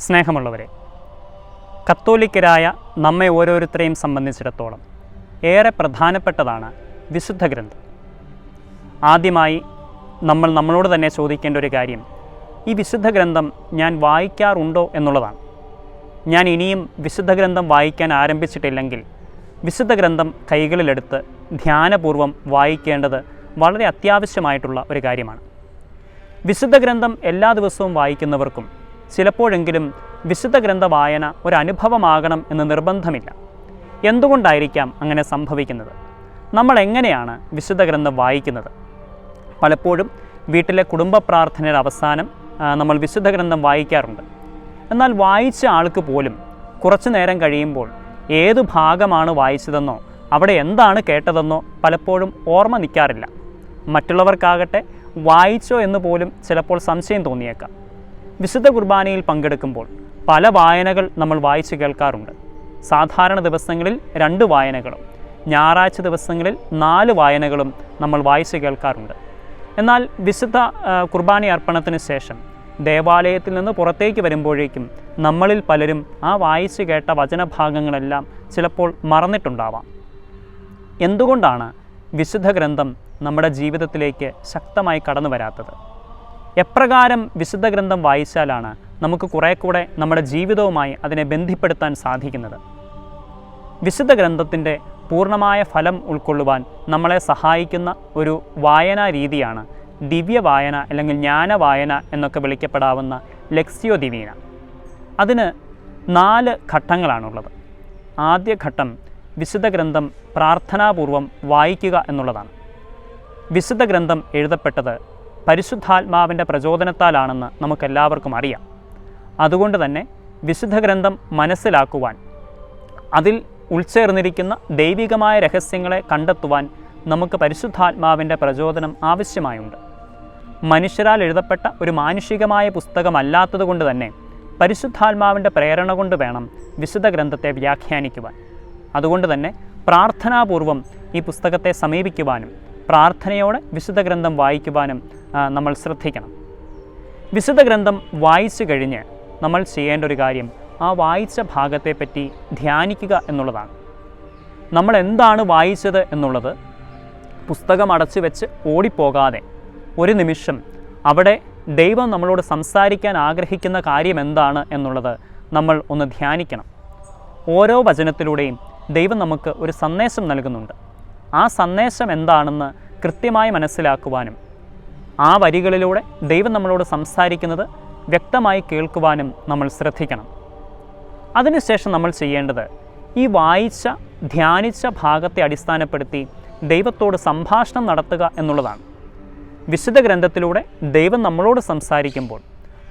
സ്നേഹമുള്ളവരെ കത്തോലിക്കരായ നമ്മെ ഓരോരുത്തരെയും സംബന്ധിച്ചിടത്തോളം ഏറെ പ്രധാനപ്പെട്ടതാണ് വിശുദ്ധ ഗ്രന്ഥം. ആദ്യമായി നമ്മൾ നമ്മളോട് തന്നെ ചോദിക്കേണ്ട ഒരു കാര്യം ഈ വിശുദ്ധ ഗ്രന്ഥം ഞാൻ വായിക്കാറുണ്ടോ എന്നുള്ളതാണ്. ഞാൻ ഇനിയും വിശുദ്ധ ഗ്രന്ഥം വായിക്കാൻ ആരംഭിച്ചിട്ടില്ലെങ്കിൽ വിശുദ്ധ ഗ്രന്ഥം കൈകളിലെടുത്ത് ധ്യാനപൂർവം വായിക്കേണ്ടത് വളരെ അത്യാവശ്യമായിട്ടുള്ള ഒരു കാര്യമാണ്. വിശുദ്ധ ഗ്രന്ഥം എല്ലാ ദിവസവും വായിക്കുന്നവർക്കും ചിലപ്പോഴെങ്കിലും വിശുദ്ധ ഗ്രന്ഥ വായന ഒരു അനുഭവമാകണം എന്ന് നിർബന്ധമില്ല. എന്തുകൊണ്ടായിരിക്കാം അങ്ങനെ സംഭവിക്കുന്നത്? നമ്മൾ എങ്ങനെയാണ് വിശുദ്ധ ഗ്രന്ഥം വായിക്കുന്നത്? പലപ്പോഴും വീട്ടിലെ കുടുംബ പ്രാർത്ഥനയുടെ അവസാനം നമ്മൾ വിശുദ്ധ ഗ്രന്ഥം വായിക്കാറുണ്ട്. എന്നാൽ വായിച്ച ആൾക്ക് പോലും കുറച്ചു നേരം കഴിയുമ്പോൾ ഏതു ഭാഗമാണ് വായിച്ചതെന്നോ അവിടെ എന്താണ് കേട്ടതെന്നോ പലപ്പോഴും ഓർമ്മ നിൽക്കാറില്ല മറ്റുള്ളവർക്കാകട്ടെ വായിച്ചോ എന്ന് പോലും ചിലപ്പോൾ സംശയം തോന്നിയേക്കാം. വിശുദ്ധ കുർബാനയിൽ പങ്കെടുക്കുമ്പോൾ പല വായനകൾ നമ്മൾ വായിച്ചു കേൾക്കാറുണ്ട്. സാധാരണ ദിവസങ്ങളിൽ രണ്ട് വായനകളും ഞായറാഴ്ച ദിവസങ്ങളിൽ നാല് വായനകളും നമ്മൾ വായിച്ചു കേൾക്കാറുണ്ട്. എന്നാൽ വിശുദ്ധ കുർബാന അർപ്പണത്തിന് ശേഷം ദേവാലയത്തിൽ നിന്ന് പുറത്തേക്ക് വരുമ്പോഴേക്കും നമ്മളിൽ പലരും ആ വായിച്ചു കേട്ട വചനഭാഗങ്ങളെല്ലാം ചിലപ്പോൾ മറന്നിട്ടുണ്ടാവാം. എന്തുകൊണ്ടാണ് വിശുദ്ധ ഗ്രന്ഥം നമ്മുടെ ജീവിതത്തിലേക്ക് ശക്തമായി കടന്നു വരാത്തത് എപ്രകാരം വിശുദ്ധ ഗ്രന്ഥം വായിച്ചാലാണ് നമുക്ക് കുറേ കൂടെ നമ്മുടെ ജീവിതവുമായി അതിനെ ബന്ധിപ്പെടുത്താൻ സാധിക്കുന്നത്. വിശുദ്ധ ഗ്രന്ഥത്തിന്റെ പൂർണമായ ഫലം ഉൾക്കൊള്ളുവാൻ നമ്മളെ സഹായിക്കുന്ന ഒരു വായനാ രീതിയാണ് ദിവ്യ വായന അല്ലെങ്കിൽ ജ്ഞാന വായന എന്നൊക്കെ വിളിക്കപ്പെടാവുന്ന ലെക്സിയോ ദിവീന. അതിന് നാല് ഘട്ടങ്ങളാണുള്ളത്. ആദ്യ ഘട്ടം വിശുദ്ധ ഗ്രന്ഥം പ്രാർത്ഥനാപൂർവം വായിക്കുക എന്നുള്ളതാണ്. വിശുദ്ധ ഗ്രന്ഥം എഴുതപ്പെട്ടത് പരിശുദ്ധാത്മാവിന്റെ പ്രചോദനത്താലാണെന്ന് നമുക്കെല്ലാവർക്കും അറിയാം. അതുകൊണ്ട് തന്നെ വിശുദ്ധ ഗ്രന്ഥം മനസ്സിലാക്കുവാൻ അതിൽ ഉൾച്ചേർന്നിരിക്കുന്ന ദൈവികമായ രഹസ്യങ്ങളെ കണ്ടെത്തുവാൻ നമുക്ക് പരിശുദ്ധാത്മാവിന്റെ പ്രചോദനം ആവശ്യമായുണ്ട്. മനുഷ്യരാൽ എഴുതപ്പെട്ട ഒരു മാനുഷികമായ പുസ്തകമല്ലാത്തതുകൊണ്ട് തന്നെ പരിശുദ്ധാത്മാവിന്റെ പ്രേരണ കൊണ്ട് വേണം വിശുദ്ധ ഗ്രന്ഥത്തെ വ്യാഖ്യാനിക്കുവാൻ. അതുകൊണ്ട് തന്നെ പ്രാർത്ഥനാപൂർവം ഈ പുസ്തകത്തെ സമീപിക്കുവാനും പ്രാർത്ഥനയോടെ വിശുദ്ധ ഗ്രന്ഥം വായിക്കുവാനും നമ്മൾ ശ്രദ്ധിക്കണം. വിശുദ്ധ ഗ്രന്ഥം വായിച്ചു കഴിഞ്ഞ് നമ്മൾ ചെയ്യേണ്ട ഒരു കാര്യം ആ വായിച്ച ഭാഗത്തെപ്പറ്റി ധ്യാനിക്കുക എന്നുള്ളതാണ്. നമ്മൾ എന്താണ് വായിച്ചത് എന്നുള്ളത് പുസ്തകം അടച്ചു വെച്ച് ഓടിപ്പോകാതെ ഒരു നിമിഷം അവിടെ ദൈവം നമ്മളോട് സംസാരിക്കാൻ ആഗ്രഹിക്കുന്ന കാര്യം എന്താണ് എന്നുള്ളത് നമ്മൾ ഒന്ന് ധ്യാനിക്കണം. ഓരോ വചനത്തിലൂടെയും ദൈവം നമുക്ക് ഒരു സന്ദേശം നൽകുന്നുണ്ട്. ആ സന്ദേശം എന്താണെന്ന് കൃത്യമായി മനസ്സിലാക്കുവാനും ആ വരികളിലൂടെ ദൈവം നമ്മളോട് സംസാരിക്കുന്നത് വ്യക്തമായി കേൾക്കുവാനും നമ്മൾ ശ്രദ്ധിക്കണം. അതിനുശേഷം നമ്മൾ ചെയ്യേണ്ടത് ഈ വായിച്ച ധ്യാനിച്ച ഭാഗത്തെ അടിസ്ഥാനപ്പെടുത്തി ദൈവത്തോട് സംഭാഷണം നടത്തുക എന്നുള്ളതാണ്. വിശുദ്ധ ഗ്രന്ഥത്തിലൂടെ ദൈവം നമ്മളോട് സംസാരിക്കുമ്പോൾ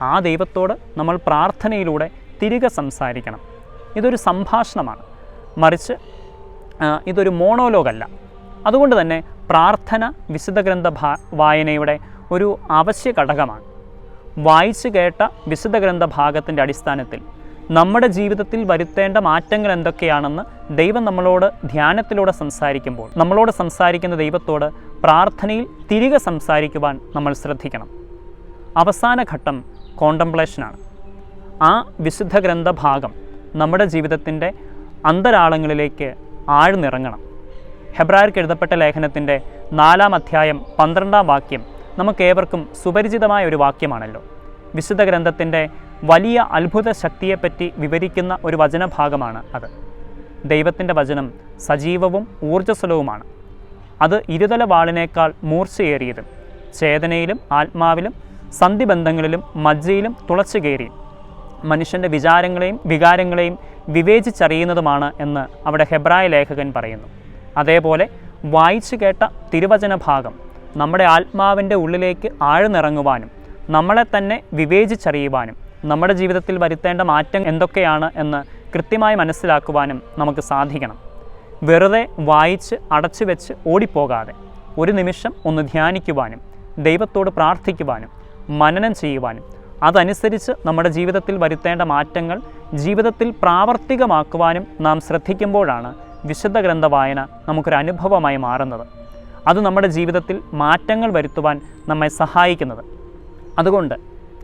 ആ ദൈവത്തോട് നമ്മൾ പ്രാർത്ഥനയിലൂടെ തിരികെ സംസാരിക്കണം. ഇതൊരു സംഭാഷണമാണ്. മറിച്ച് ഇതൊരു മോണോലോഗല്ല. അതുകൊണ്ട് തന്നെ പ്രാർത്ഥന വിശുദ്ധ ഗ്രന്ഥ ഭാ വായനയുടെ ഒരു അവശ്യ ഘടകമാണ്. വായിച്ചു കേട്ട വിശുദ്ധ ഗ്രന്ഥ ഭാഗത്തിന്റെ അടിസ്ഥാനത്തിൽ നമ്മുടെ ജീവിതത്തിൽ വരുത്തേണ്ട മാറ്റങ്ങൾ എന്തൊക്കെയാണെന്ന് ദൈവം നമ്മളോട് ധ്യാനത്തിലൂടെ സംസാരിക്കുമ്പോൾ നമ്മളോട് സംസാരിക്കുന്ന ദൈവത്തോട് പ്രാർത്ഥനയിൽ തിരികെ സംസാരിക്കുവാൻ നമ്മൾ ശ്രദ്ധിക്കണം. അവസാന ഘട്ടം കോണ്ടംപ്ലേഷനാണ്. ആ വിശുദ്ധ ഗ്രന്ഥ ഭാഗം നമ്മുടെ ജീവിതത്തിന്റെ അന്തരാളങ്ങളിലേക്ക് ആഴ്ന്നിറങ്ങണം. ഹെബ്രായർക്ക് എഴുതപ്പെട്ട ലേഖനത്തിന്റെ നാലാം അധ്യായം പന്ത്രണ്ടാം വാക്യം നമുക്കേവർക്കും സുപരിചിതമായ ഒരു വാക്യമാണല്ലോ. വിശുദ്ധ ഗ്രന്ഥത്തിന്റെ വലിയ അത്ഭുത ശക്തിയെപ്പറ്റി വിവരിക്കുന്ന ഒരു വചനഭാഗമാണ് അത്. ദൈവത്തിന്റെ വചനം സജീവവും ഊർജസ്വലവുമാണ്. അത് ഇരുതല വാളിനേക്കാൾ മൂർച്ചയേറിയതും ചേതനയിലും ആത്മാവിലും സന്ധിബന്ധങ്ങളിലും മജ്ജയിലും തുളച്ചു കയറി. മനുഷ്യന്റെ വിചാരങ്ങളെയും വികാരങ്ങളെയും വിവേചിച്ചറിയുന്നതുമാണ് എന്ന് അവിടെ ഹെബ്രായ ലേഖകൻ പറയുന്നു. അതേപോലെ വായിച്ചു കേട്ട തിരുവചന ഭാഗം നമ്മുടെ ആത്മാവിന്റെ ഉള്ളിലേക്ക് ആഴ്ന്നിറങ്ങുവാനും നമ്മളെ തന്നെ വിവേചിച്ചറിയുവാനും നമ്മുടെ ജീവിതത്തിൽ വരുത്തേണ്ട മാറ്റം എന്തൊക്കെയാണ് എന്ന് കൃത്യമായി മനസ്സിലാക്കുവാനും നമുക്ക് സാധിക്കണം. വെറുതെ വായിച്ച് അടച്ചു വെച്ച് ഓടിപ്പോകാതെ ഒരു നിമിഷം ഒന്ന് ധ്യാനിക്കുവാനും ദൈവത്തോട് പ്രാർത്ഥിക്കുവാനും മനനം ചെയ്യുവാനും അതനുസരിച്ച് നമ്മുടെ ജീവിതത്തിൽ വരുത്തേണ്ട മാറ്റങ്ങൾ ജീവിതത്തിൽ പ്രാവർത്തികമാക്കുവാനും നാം ശ്രദ്ധിക്കുമ്പോഴാണ് വിശുദ്ധ ഗ്രന്ഥ വായന നമുക്കൊരു അനുഭവമായി മാറുന്നത്. അത് നമ്മുടെ ജീവിതത്തിൽ മാറ്റങ്ങൾ വരുത്തുവാൻ നമ്മെ സഹായിക്കുന്നത്. അതുകൊണ്ട്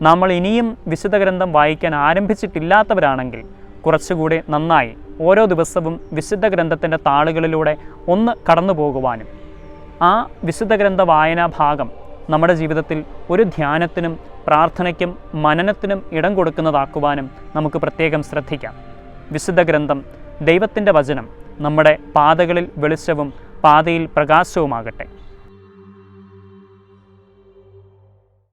നമ്മൾ ഇനിയും വിശുദ്ധ ഗ്രന്ഥം വായിക്കാൻ ആരംഭിച്ചിട്ടില്ലാത്തവരാണെങ്കിൽ കുറച്ചുകൂടി നന്നായി ഓരോ ദിവസവും വിശുദ്ധ ഗ്രന്ഥത്തിന്റെ താളുകളിലൂടെ ഒന്ന് കടന്നു പോകുവാനും ആ വിശുദ്ധ ഗ്രന്ഥ വായനാ ഭാഗം നമ്മുടെ ജീവിതത്തിൽ ഒരു ധ്യാനത്തിനും പ്രാർത്ഥനയ്ക്കും മനനത്തിനും ഇടം കൊടുക്കുന്നതാക്കുവാനും നമുക്ക് പ്രത്യേകം ശ്രദ്ധിക്കാം. വിശുദ്ധ ഗ്രന്ഥം ദൈവത്തിന്റെ വചനം നമ്മുടെ പാതകളിൽ വെളിച്ചവും പാതയിൽ പ്രകാശവുമാകട്ടെ.